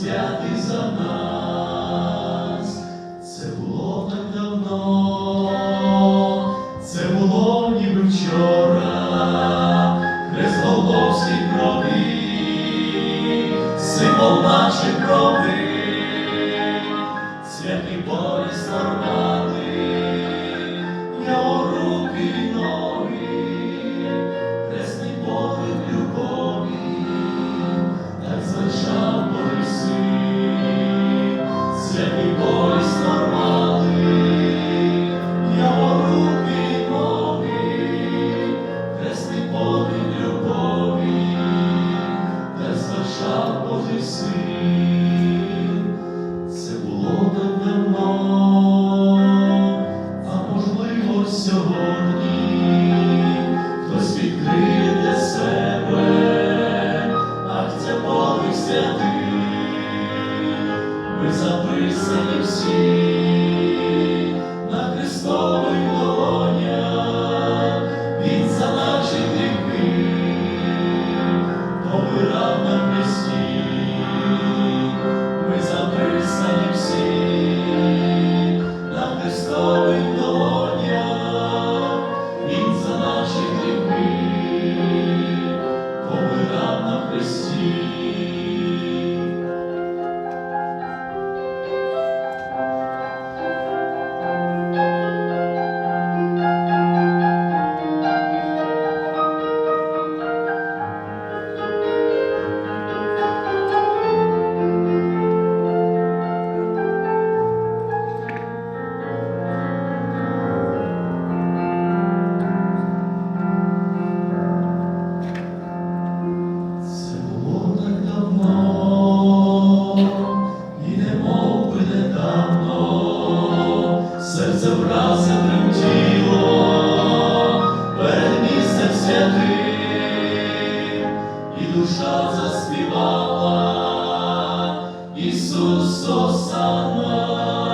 розп'ятий за нас, це було так давно, це було ніби вчора, Хрест Голгофській крові, символ наче. Це і Бог. веселі всі. собрался тіло, перенісся все ти, і душа заспівала Ісус Осанна.